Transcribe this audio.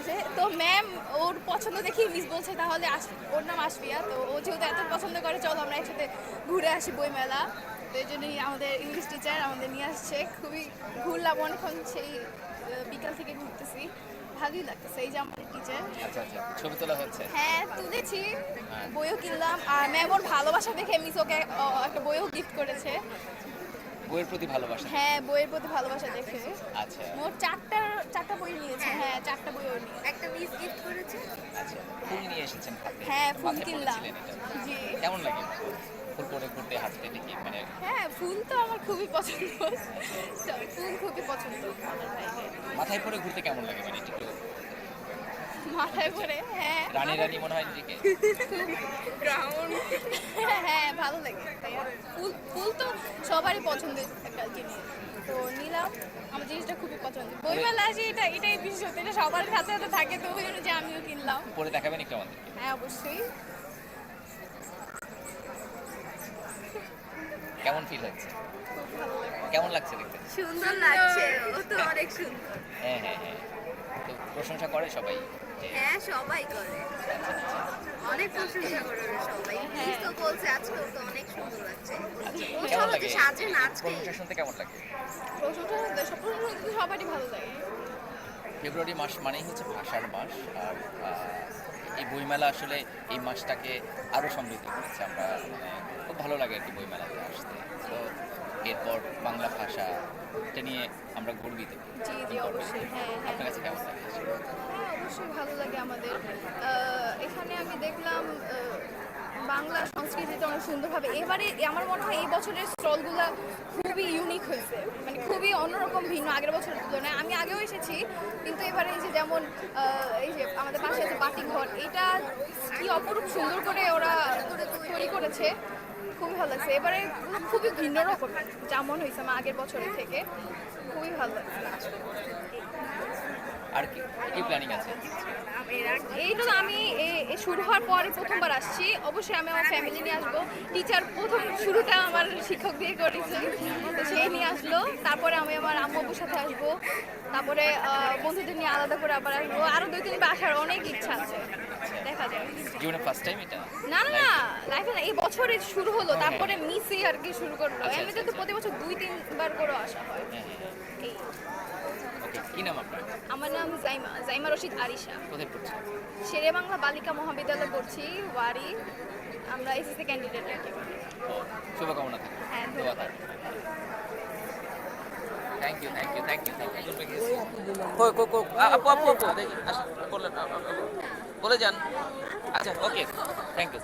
আসে। তো ম্যাম ওর পছন্দ দেখি মিস বলছে তাহলে আস ওর নাম আসবিয়া তো ও যেহেতু এত পছন্দ করে চলো আমরা একসাথে ঘুরে আসি বইমেলা। তো এই জন্যই আমাদের ইংলিশ টিচার আমাদের নিয়ে আসছে। খুবই ঘুরলাম অনেকক্ষণ সেই বিকাল থেকে ঘুরতেছি। ভালোই লাগতেছে। এই যে আমাদের টিচার আচ্ছা আচ্ছা ছবি তোলা হচ্ছে। হ্যাঁ তুলেছি। হ্যাঁ। বইও কিনলাম। আর ম্যাম ওর ভালোবাসা দেখে মিস ওকে একটা বইও গিফট করেছে। বইয়ের প্রতি ভালোবাসা। হ্যাঁ বইয়ের প্রতি ভালোবাসা দেখে। আচ্ছা। মোট চারটা চারটা বই ওর একটা মিস গিফট করেছে। আচ্ছা ফুল নিয়ে এসেছেন হ্যাঁ ফুল কিনলাম। জি। কেমন লাগে ফুল পরে ঘুরতে হাঁটতে দেখি? মানে হ্যাঁ ফুল তো আমার খুবই পছন্দ। ফুল খুবই পছন্দ। মাথায় পরে ঘুরতে কেমন লাগে? মানে একটু মাথায় পরে হ্যাঁ। রানী রানী মনে হয় নিজেকে। গ্রাউন্ড হ্যাঁ ভালো লাগে তাই আর ফুল ফুল তো সবারই পছন্দের একটা জিনিস। তো নিলাম আমার জিনিসটা খুবই পছন্দ। বইমেলা আসি এটা এটাই বিশেষত এটা সবার কাছে হাতে থাকে তো ওই জন্য যে আমিও কিনলাম। পরে দেখাবেন একটু আমাদেরকে। হ্যাঁ অবশ্যই। কেমন ফিল হচ্ছে? কেমন লাগছে দেখতে? সুন্দর লাগছে ও তো অনেক সুন্দর। হ্যাঁ হ্যাঁ হ্যাঁ। তো প্রশংসা করে সবাই। হ্যাঁ সবাই করে। অনেক প্রশংসা করে ওরা সবাই। মিস তো বলছে আজকে ওর তো অনেক সুন্দর লাগছে আচ্ছা ও কেমন সবাই সাজে নাচকে প্রশংসা শুনতে কেমন লাগে? প্রশংসা করতে সব প্রশংসা করতে সবারই ভালো লাগে। ফেব্রুয়ারি মাস মানেই হচ্ছে ভাষার মাস আর এই বইমেলা আসলে এই মাসটাকে আরও সমৃদ্ধ করেছে। আমরা মানে খুব ভালো লাগে আর কি বইমেলাতে আসতে। তো এরপর বাংলা ভাষা এটা নিয়ে আমরা গর্বিত। জি জি অবশ্যই। হ্যাঁ হ্যাঁ। আপনার কাছে কেমন লাগে হ্যাঁ অবশ্যই ভালো লাগে আমাদের। এখানে আমি দেখলাম বাংলা সংস্কৃতিটা অনেক সুন্দরভাবে। এবারে আমার মনে হয় এই বছরের স্টলগুলো খুবই ইউনিক হয়েছে। মানে খুবই অন্যরকম ভিন্ন, আগের বছরের তুলনায়। আমি আগেও এসেছি, কিন্তু এবারে এই যে যেমন এই যে আমাদের পাশে আছে বাটি ঘর, এটা কি অপরূপ সুন্দর করে ওরা তৈরি করেছে। খুবই ভালো লাগছে। এবারে খুবই ভিন্ন রকম, যেমন হয়েছে আমার আগের বছরের থেকে। খুবই ভালো লাগছে। আর কি কি প্ল্যানিং আছে। এইটা তো আমি শুরু হওয়ার পরে প্রথমবার আসছি। অবশ্যই আমি আমার ফ্যামিলি নিয়ে আসব। টিচার প্রথম শুরুটা আমার শিক্ষক দিয়ে করেছে। তো সেই নিয়ে আসলো। তারপরে আমি আমার আম্মু আব্বুর সাথে আসব। তারপরে বন্ধুদের নিয়ে আলাদা করে আবার আসব। আরও দুই তিনবার আসার অনেক ইচ্ছা আছে। দেখা যায় জীবনে ফার্স্ট টাইম এটা? না না না। লাইফে না এই বছরে শুরু হলো। তারপরে মিসে আর কি শুরু করল। আচ্ছা, এমনিতে তো আচ্ছা। প্রতি বছর দুই তিনবার করে আসা হয়। এই। কি নাম আপনার? আমার নাম জাইমা জাইমা রশিদ আরিশা। কোথায় পড়ছেন? শেরে বাংলা বালিকা মহাবিদ্যালয়ে পড়ছি ওয়ারি। আমরা এসএসসি ক্যান্ডিডেট কি শুভকামনা থাকবে হ্যাঁ, দোয়া ধন্যবাদ। Thank you thank you thank you thank you কই কই কই আপু আপু আপু বলে যান। আচ্ছা ওকে। Thank you